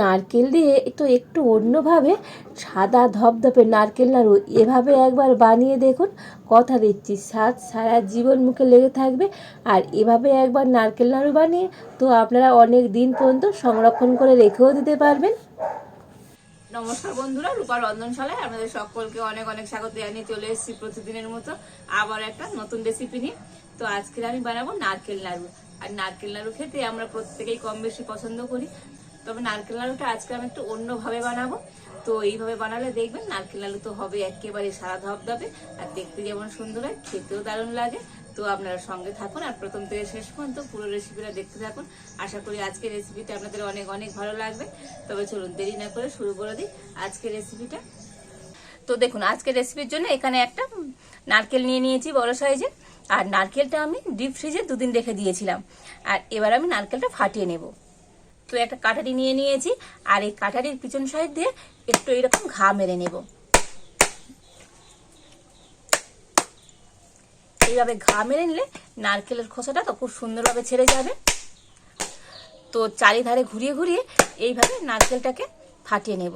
নারকেল দিয়ে তো একটু অন্যভাবে সাদা ধপধপে নারকেল নাড়ু এভাবে একবার বানিয়ে দেখুন, কথা দিচ্ছি। স্বাদ সারা জীবন মুখে লেগে থাকবে। আর এভাবে একবার নারকেল নাড়ু বানিয়ে তো আপনারা অনেক দিন পর্যন্ত সংরক্ষণ করে রেখেও দিতে পারবেন। নমস্কার বন্ধুরা, রূপা রন্ধনশালায় আপনাদের সকলকে অনেক অনেক স্বাগত জানিয়ে চলে এসেছি প্রতিদিনের মতো আবার একটা নতুন রেসিপি নিয়ে। তো আজকে আমি বানাবো নারকেল নাড়ু আর নারকেল নাড়ু খেতে আমরা প্রত্যেকেই কম বেশি পছন্দ করি। তবে নারকেল নাড়ুটা আজকে আমি একটু অন্যভাবে বানাবো। তো এইভাবে বানালে দেখবেন নারকেল নাড়ু তো হবে একেবারে সারা ধবধবে। আর দেখতে যেমন সুন্দর হয়, খেতেও দারুণ লাগে। তো আপনারা সঙ্গে থাকুন আর প্রথম থেকে শেষ পর্যন্ত পুরো রেসিপিটা দেখতে থাকুন। আশা করি আজকের রেসিপিটা আপনাদের অনেক অনেক ভালো লাগবে। তবে চলুন দেরি না করে শুরু করে দিই আজকের রেসিপিটা তো দেখুন, আজকের রেসিপির জন্য এখানে একটা নারকেল নিয়ে নিয়েছি বড় সাইজে আর নারকেলটা আমি ডিপ ফ্রিজে দুদিন রেখে দিয়েছিলাম। আর এবার আমি নারকেলটা ফাটিয়ে নেব। তো একটা কাটারি নিয়ে নিয়েছি, আর এই কাটারির পিছন সাইড দিয়ে একটু এরকম ঘা মেরে নেব। এইভাবে ঘা মেরে নিলে নারকেলের খোসাটা তো খুব সুন্দরভাবে ছেড়ে যাবে। তো চারিধারে ঘুরিয়ে ঘুরিয়ে এইভাবে নারকেলটাকে ফাটিয়ে নেব।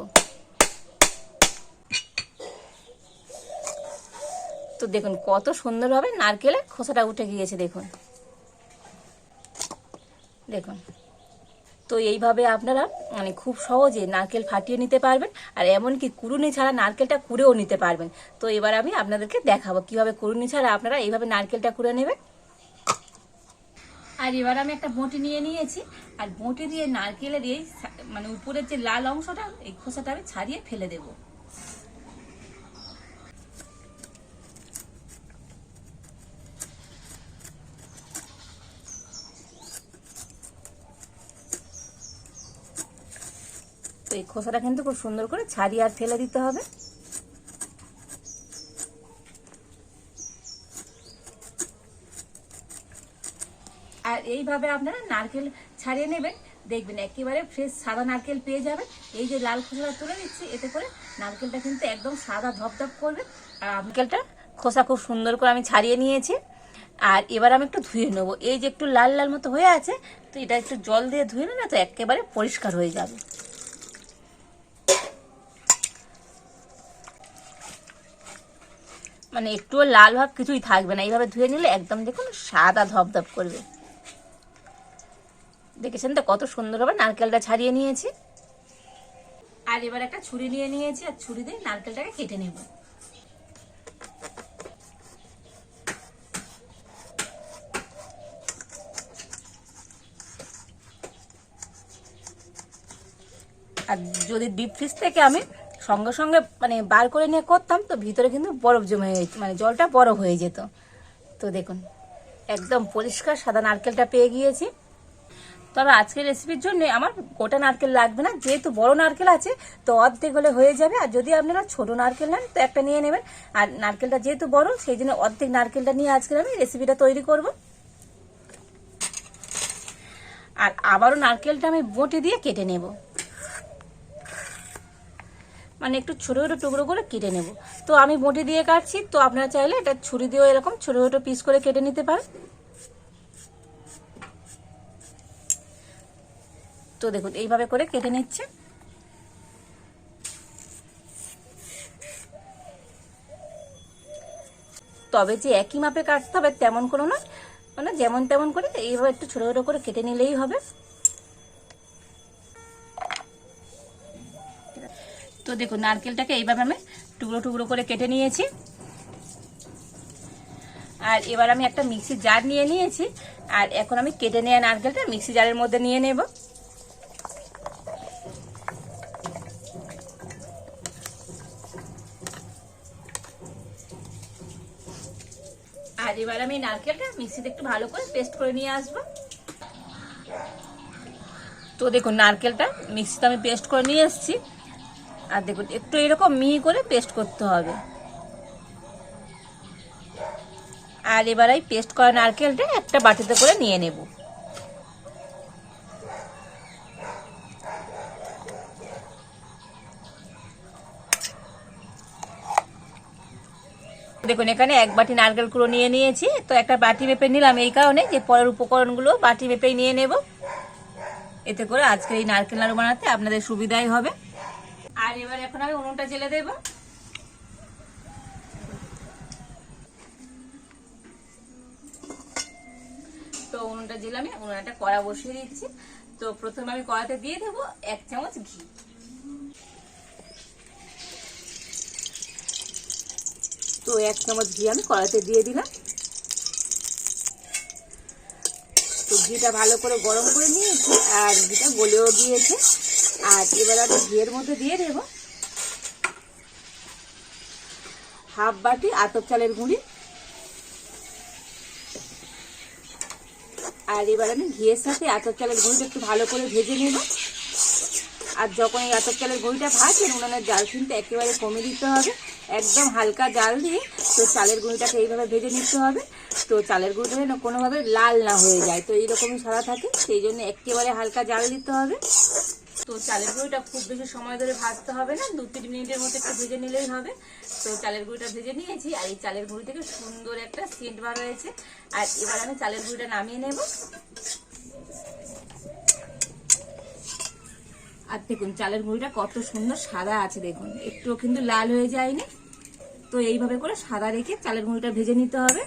তো দেখুন কত সুন্দরভাবে নারকেলের খোসাটা উঠে গিয়েছে, দেখুন। দেখুন। তো এইভাবে আপনারা মানে খুব সহজে নারকেল ফাটিয়ে নিতে পারবেন, আর এমনকি কুরুনি ছাড়া নারকেলটা কুড়েও নিতে পারবেন। তো এবার আমি আপনাদেরকে দেখাবো কীভাবে কুরুনি ছাড়া আপনারা এইভাবে নারকেলটা কুড়ে নেবেন। আর এবার আমি একটা বঁটি নিয়ে নিয়েছি, আর বঁটি দিয়ে নারকেলের এই মানে উপরের যে লাল অংশটা, এই খোসাটা আমি ছাড়িয়ে ফেলে দেবো। তো এই খোসাটা কিন্তু খুব সুন্দর করে ছাড়িয়ে আর ফেলে দিতে হবে। আর এইভাবে আপনারা নারকেল ছাড়িয়ে নেবেন, দেখবেন একেবারে ফ্রেশ সাদা নারকেল পেয়ে যাবেন। এই যে লাল খোসাটা তুলে দিচ্ছি এতে করে নারকেলটা কিন্তু একদম সাদা ধপধপ করবে। আর নারকেলটা খোসা খুব সুন্দর করে আমি ছাড়িয়ে নিয়েছি। আর এবার আমি একটু ধুয়ে নেব। এই যে একটু লাল লাল মতো হয়ে আছে, তো এটা একটু জল দিয়ে ধুয়ে না তো একেবারে পরিষ্কার হয়ে যাবে। মানে একটুও লাল ভাব কিছুই থাকবে না। এইভাবে ধুয়ে নিলে একদম দেখুন সাদা ধপধপ করবে। দেখেছেন তো কত সুন্দরভাবে নারকেলটা ছাড়িয়ে নিয়েছি? আর এবার একটা ছুরি নিয়ে নিয়েছি আর ছুরি দিয়ে নারকেলটাকে কেটে নেব। আর যদি ডিপ ফ্রিজ থেকে আমি সঙ্গে সঙ্গে মানে বার করে নিয়ে করতাম, তো ভিতরে কিন্তু বরফ জমে যেত মানে জলটা বরফ হয়ে যেত। তো দেখুন, একদম পরিষ্কার সাদা নারকেলটা পেয়ে গিয়েছি। তবে আজকের রেসিপির জন্য আমার গোটা নারকেল লাগবে না, যেহেতু বড় নারকেল আছে, তো অর্ধেক হলে হয়ে যাবে। আর যদি আপনারা ছোট নারকেল নেন, তো একটা নিয়ে নেবেন। আর নারকেলটা যেহেতু বড়, সেই জন্য অর্ধেক নারকেলটা নিয়ে আজকে আমি রেসিপিটা তৈরি করব। আর আবারও নারকেলটা আমি বটি দিয়ে কেটে নেব। মানে একটু ছোটো ছোটো টুকরো করে কেটে নেব। তো আমি বটি দিয়ে কাটছি, তো আপনারা চাইলে এটা ছুরি দিয়েও এরকম ছোটো ছোটো পিস করে কেটে নিতে পারেন। তো দেখুন, এইভাবে করে কেটে নিচ্ছে। তবে যে একই মাপে কাটতে হবে তেমন কোনো নয় মানে যেমন তেমন করে এইভাবে একটু ছোটো ছোটো করে কেটে নিলেই হবে। তো দেখুন, নারকেলটাকে এইভাবে আমি টুকরো টুকরো করে কেটে নিয়েছি। আর এবার আমি একটা মিক্সি জার নিয়ে নিয়েছি। আর এখন আমি কেটে নেওয়া নারকেলটা মিক্সি জারের মধ্যে নিয়ে নেব। আর এবার আমি নারকেলটা মিক্সিতে একটু ভালো করে পেস্ট করে নিয়ে আসব। তো দেখুন, নারকেলটা মিক্সিতে আমি পেস্ট করে নিয়ে এসেছি। আর দেখুন, একটু এরকম মিহি করে পেস্ট করতে হবে। আর এবার এই পেস্ট করা নারকেলটা একটা বাটিতে করে নিয়ে নেব। দেখুন, এখানে এক বাটি নারকেল কুড়ো নিয়ে নিয়েছি। তো একটা বাটি মেপে নিলাম এই কারণে যে পরের উপকরণগুলো বাটি মেপেই নিয়ে নেব। এতে করে আজকে এই নারকেল নাড়ু বানাতে আপনাদের সুবিধাই হবে। আমি উনুনটা জেলে দেব। তো উনুনটা জেলে আমি উনুনে একটা কড়া বসিয়ে দিচ্ছি। তো প্রথমে আমি কড়াতে দিয়ে দেবো এক চামচ ঘি। তো এক চামচ ঘি আমি কড়াতে দিয়ে দিলাম। তো ঘিটা ভালো করে গরম করে নিয়েছি আর ঘিটা গলেও গিয়েছে আর এবার আমি ঘিয়ের মধ্যে দিয়ে দেব হাফ বাটি আতপ চালের গুঁড়ি। আর এবার আমি ঘিয়ের সাথে আতপ চালের গুঁড়িটা একটু ভালো করে ভেজে নেব। আর যখন এই আতপ চালের গুঁড়িটা ভাজছেন উনানের জাল কিন্তু একেবারে কমে দিতে হবে। একদম হালকা জাল দিয়ে তো চালের গুঁড়িটাকে এইভাবে ভেজে নিতে হবে। তো চালের গুঁড়িটা যেন কোনোভাবে লাল না হয়ে যায়। তো এইরকমই সারা থাকে, সেই জন্য একেবারে হালকা জাল দিতে হবে। তো চালের গুঁড়িটা খুব বেশি সময় ধরে ভাজতে হবে না, দু তিন মিনিটের মধ্যে একটু ভেজে নিলেই হবে। তো চালের গুঁড়িটা ভেজে নিয়েছি, আর এই চালের গুঁড়ি থেকে সুন্দর একটা সেন্ট বার হয়েছে। আর এবার আমি চালের গুঁড়িটা নামিয়ে নেব। আর দেখুন, চালের গুঁড়িটা কত সুন্দর সাদা আছে, দেখুন। একটুও কিন্তু লাল হয়ে যায়নি। তো এইভাবে করে সাদা রেখে চালের গুঁড়িটা ভেজে নিতে হবে।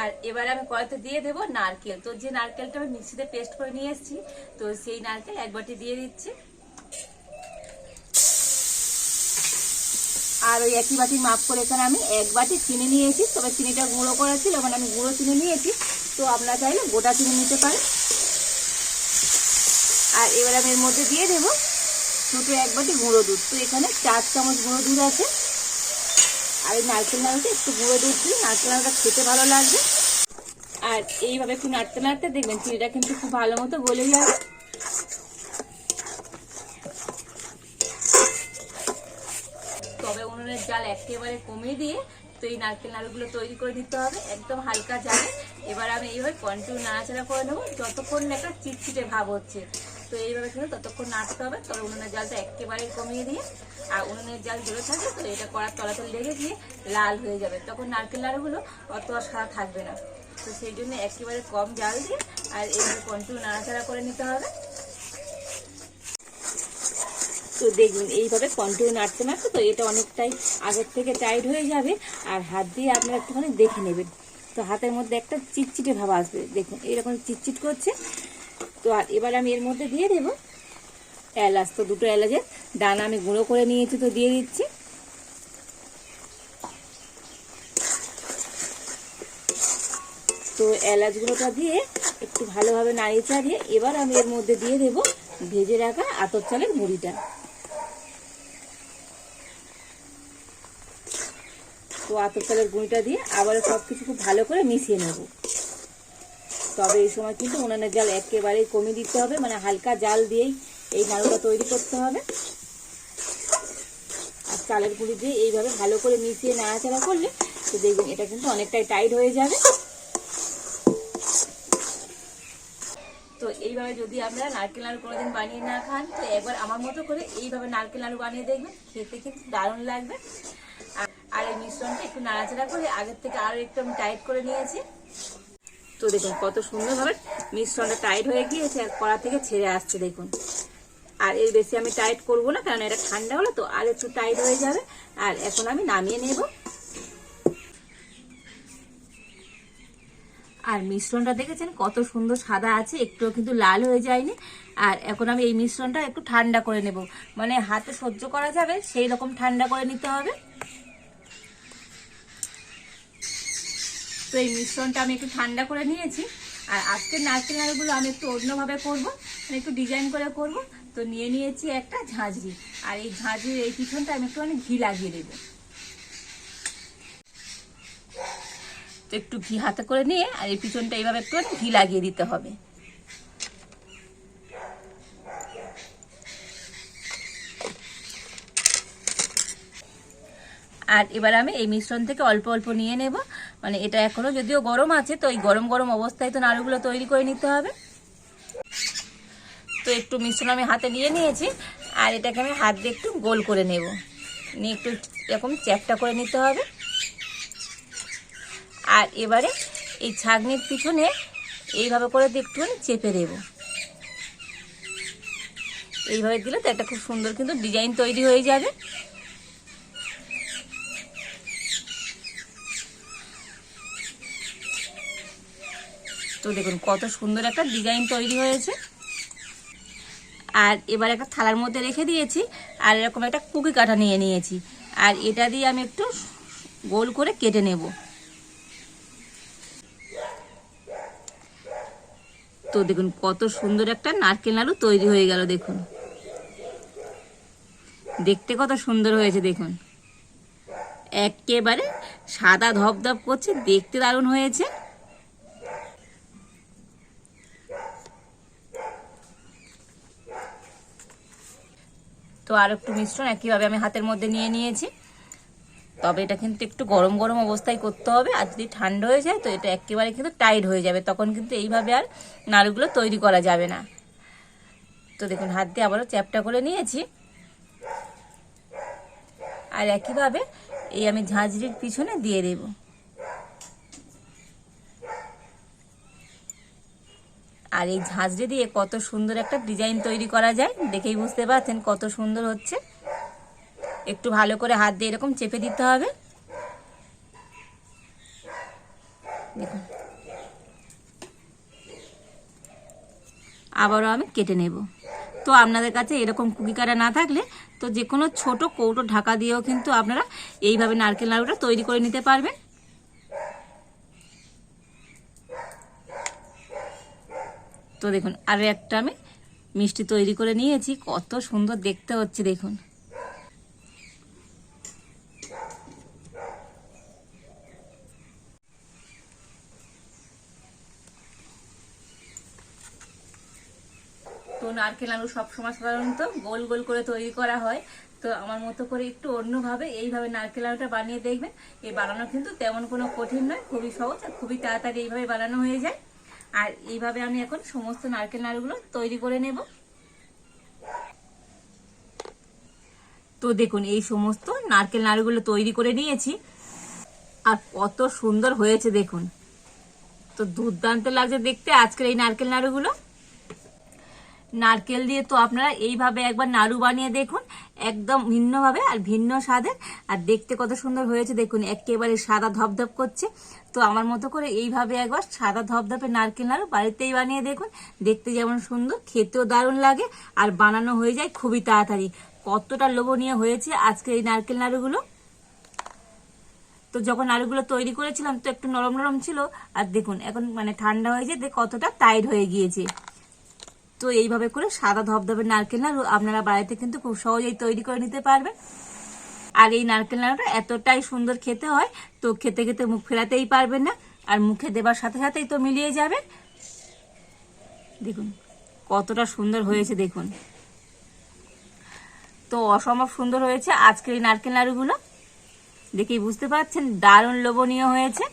আর এবারে আমি কড়াইতে দিয়ে দেবো নারকেল। তো যে নারকেলটা আমি মিক্সিতে পেস্ট করে নিয়ে এসেছি, তো সেই নারকেল এক বাটি দিয়ে দিচ্ছি। আর ওই একই বাটি মাপ করে এখানে আমি এক বাটি চিনি নিয়েছি তবে চিনিটা গুঁড়ো করেছিল মানে আমি গুঁড়ো চিনি নিয়েছি। তো আপনারা চাইলে গোটা চিনি নিতে পারেন। আর এবার আমি এর মধ্যে দিয়ে দেবো ছোটো এক বাটি গুঁড়ো দুধ। তো এখানে চার চামচ গুঁড়ো দুধ আছে। আর এই নারকেল নাড়ুতে একটু গুঁড়ো দুধ দিই নারকেল নাড়ুটা খেতে ভালো লাগবে। আর এইভাবে একটু নাড়তে নাড়তে দেখবেন চিনিটা কিন্তু খুব ভালো মতো গলে যাবে। তবে উনুনের জাল একেবারে কমিয়ে দিয়ে তো এই নারকেল নাড়ুগুলো তৈরি করে দিতে হবে, একদম হালকা জালে। এবার আমি এইভাবে কন্টিনিউ নাড়াচাড়া করে নেব। যতক্ষণ না একটা চিটচিটে ভাব হচ্ছে। তো এইভাবে কিন্তু ততক্ষণ নাড়তে হবে। তবে উনুনের জালটা একেবারে কমিয়ে দিয়ে, আর উনুনের জাল জ্বলে থাকবে তো এটা কড়ার তলাতে লেগে গিয়ে লাল হয়ে যাবে। তখন নারকেল নাড়ুগুলো অত আর সাদা থাকবে না। তো সেই জন্য একেবারে কম জাল দিয়ে, আর এইভাবে কন্টিনিউ নাড়াচাড়া করে নিতে হবে। তো দেখবেন, এইভাবে কন্টিনিউ নাড়তে নাড়তে তো এটা অনেকটাই আগের থেকে টাইট হয়ে যাবে, আর হাত দিয়ে আপনারা একটুখানি দেখে নেবেন। তো হাতের মধ্যে একটা চিটচিটে ভাব আসবে। দেখুন এইরকম চিটচিট করছে তো আর এবার আমি এর মধ্যে দিয়ে দেবো এলাচ। তো দুটো এলাচের দানা আমি গুঁড়ো করে নিয়েছি, তো দিয়ে দিচ্ছি। তো এলাচ গুঁড়োটা দিয়ে একটু ভালোভাবে নাড়িয়ে চাড়িয়ে এবার আমি এর মধ্যে দিয়ে দেবো ভেজে রাখা আতর চালের মুড়িটা। তো আতর চালের গুঁড়িটা দিয়ে আবার সব কিছু খুব ভালো করে মিশিয়ে নেব। তবে এই সময় কিন্তু উনানের জাল একেবারেই কমিয়ে দিতে হবে মানে হালকা জাল দিয়েই এই নাড়ুটা তৈরি করতে হবে। আর চালের গুঁড়ি দিয়ে এইভাবে ভালো করে মিশিয়ে নাড়াচাড়া করলে তো দেখবেন এটা কিন্তু অনেকটাই টাইট হয়ে যাবে। তো এইভাবে যদি আপনারা নারকেল নাড়ু কোনোদিন বানিয়ে না খান, তো একবার আমার মতো করে এইভাবে নারকেল নাড়ু বানিয়ে দেখবেন, খেতে কিন্তু দারুণ লাগবে। আর- এই মিশ্রণটা একটু নাড়াচাড়া করে আগের থেকে আরও একটু আমি টাইট করে নিয়েছি। তো দেখুন কত সুন্দরভাবে মিশ্রণটা টাইট হয়ে গিয়েছে আর কড়া থেকে ছেড়ে আসছে দেখুন। আর এর বেশি আমি টাইট করব না, কারণ এটা ঠান্ডা হলো তো আর একটু টাইট হয়ে যাবে। আর এখন আমি নামিয়ে নেব। আর মিশ্রণটা দেখেছেন কত সুন্দর সাদা আছে, একটুও কিন্তু লাল হয়ে যায়নি। আর এখন আমি এই মিশ্রণটা একটু ঠান্ডা করে নেব। মানে হাতে সহ্য করা যাবে, সেই রকম ঠান্ডা করে নিতে হবে। তো এই মিশ্রণটা আমি একটু ঠান্ডা করে নিয়েছি। আর আজকের নারকেল নাড়ুগুলো আমি একটু অন্যভাবে করব। মানে একটু ডিজাইন করে করব। তো নিয়ে নিয়েছি একটা ঝাঁঝরি। আর এই ঝাঁঝরির এই পিছনটা আমি একটুখানি ঘি লাগিয়ে দেবো। তো একটু ঘি হাতে করে নিয়ে আর এই পিছনটা এইভাবে একটু ঘি লাগিয়ে দিতে হবে। আর এবার আমি এই মিশ্রণ থেকে অল্প অল্প নিয়ে নেব। মানে এটা এখনও যদিও গরম আছে, তো এই গরম গরম অবস্থায় তো নাড়ুগুলো তৈরি করে নিতে হবে। তো একটু মিশ্রণ আমি হাতে নিয়ে নিয়েছি, আর এটাকে আমি হাত দিয়ে একটু গোল করে নেব। নিয়ে একটু এরকম চ্যাপটা করে নিতে হবে। আর এবারে এই ছাগনির পিছনে এইভাবে করে একটুখানি চেপে দেবো। এইভাবে দিলে তো একটা খুব সুন্দর কিন্তু ডিজাইন তৈরি হয়ে যাবে। তো দেখুন, কত সুন্দর একটা ডিজাইন তৈরি হয়েছে। আর এবার একটা থালার মধ্যে রেখে দিয়েছি, আর এরকম একটা কুকি কাটা নিয়ে নিয়েছি। আর এটা দিয়ে আমি একটু গোল করে কেটে নেব। তো দেখুন, কত সুন্দর একটা নারকেল নাড়ু তৈরি হয়ে গেল, দেখুন। দেখতে কত সুন্দর হয়েছে, দেখুন। একেবারে সাদা ধপধপ করছে, দেখতে দারুণ হয়েছে। তো আর একটু মিশ্রণ একইভাবে আমি হাতের মধ্যে নিয়ে নিয়েছি। তবে এটা কিন্তু একটু গরম গরম অবস্থায় করতে হবে, আর যদি ঠান্ডা হয়ে যায় তো এটা একেবারে কিন্তু টাইট হয়ে যাবে, তখন কিন্তু এইভাবে আর নাড়ুগুলো তৈরি করা যাবে না। তো দেখুন, হাত দিয়ে আবারও চ্যাপটা করে নিয়েছি। আর একইভাবে এই আমি ঝাঁঝরির পিছনে দিয়ে দেব। আর এই ঝাঁঝরি দিয়ে কত সুন্দর একটা ডিজাইন তৈরি করা যায়, দেখেই বুঝতে পারছেন কত সুন্দর হচ্ছে। একটু ভালো করে হাত দিয়ে এরকম চেপে দিতে হবে। দেখুন। আবারও আমি কেটে নেব। তো আপনাদের কাছে এরকম কুকি কাটা না থাকলে তো যে কোনো ছোট কৌটো ঢাকা দিয়েও কিন্তু আপনারা এইভাবে নারকেল নাড়ুটা তৈরি করে নিতে পারবেন। তো দেখুন আরও একটা আমি মিষ্টি তৈরি করে নিয়েছি। কত সুন্দর দেখতে হচ্ছে, দেখুন। তো নারকেল আলু সবসময় সাধারণত গোল গোল করে তৈরি করা হয়। তো আমার মতো করে একটু অন্যভাবে এইভাবে নারকেল আলুটা বানিয়ে দেখবেন। এই বানানো কিন্তু তেমন কোনো কঠিন নয়, খুবই সহজ আর খুবই তাড়াতাড়ি এইভাবে বানানো হয়ে যায়। আর এইভাবে আমি এখন সমস্ত নারকেল নাড়ুগুলো তৈরি করে নেব। তো দেখুন, এই সমস্ত নারকেল নাড়ুগুলো তৈরি করে নিয়েছি। আর কত সুন্দর হয়েছে দেখুন। তো দুর্দান্ত লাগছে দেখতে আজকের এই নারকেল নাড়ুগুলো। নারকেল দিয়ে তো আপনারা এইভাবে একবার নাড়ু বানিয়ে দেখুন, একদম ভিন্নভাবে আর ভিন্ন স্বাদের। আর দেখতে কত সুন্দর হয়েছে, দেখুন, একেবারে সাদা ধপধপ করছে। তো আমার মতো করে এইভাবে একবার সাদা ধপধপে নারকেল নাড়ু বাড়িতেই বানিয়ে দেখুন। দেখতে যেমন সুন্দর, খেতেও দারুণ লাগে আর বানানো হয়ে যায় খুবই তাড়াতাড়ি। কতটা লোভনীয় হয়েছে আজকে এই নারকেল নাড়ুগুলো। তো যখন আলুগুলো তৈরি করেছিলাম, তো একটু নরম নরম ছিল। আর দেখুন, এখন মানে ঠান্ডা হয়ে যেতে কতটা টাইট হয়ে গিয়েছে। তো এইভাবে করে সাদা ধবধবে নারকেল নাড়ু আপনারা বাড়িতে কিন্তু খুব সহজেই তৈরি করে নিতে পারবেন। আর এই নারকেল নাড়ুটা এতটাই সুন্দর খেতে হয়, তো খেতে খেতে মুখ ফেরাতেই পারবেন না, আর মুখে দেবার সাথে সাথেই তো মিলিয়ে যাবে দেখুন, কতটা সুন্দর হয়েছে, দেখুন। তো অসম্ভব সুন্দর হয়েছে আজকের এই নারকেল নাড়ুগুলো। দেখেই বুঝতে পারছেন, দারুণ লোভনীয় হয়েছে।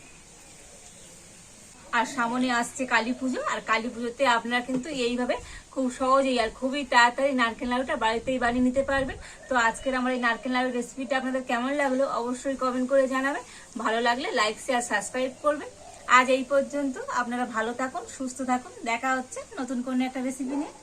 আর সামনে আসছে কালী পুজো, আর কালী পুজোতে আপনারা কিন্তু এইভাবে খুব সহজেই আর খুবই তাড়াতাড়ি নারকেল লাড়ুটা বাড়িতেই বানিয়ে নিতে পারবেন। তো আজকের আমার এই নারকেল লাড়ুর রেসিপিটা আপনাদের কেমন লাগল অবশ্যই কমেন্ট করে জানাবেন। ভালো লাগলে লাইক শেয়ার সাবস্ক্রাইব করবেন। আজ এই পর্যন্ত আপনারা ভালো থাকুন, সুস্থ থাকুন। দেখা হচ্ছে নতুন কোনো একটা রেসিপি নিয়ে।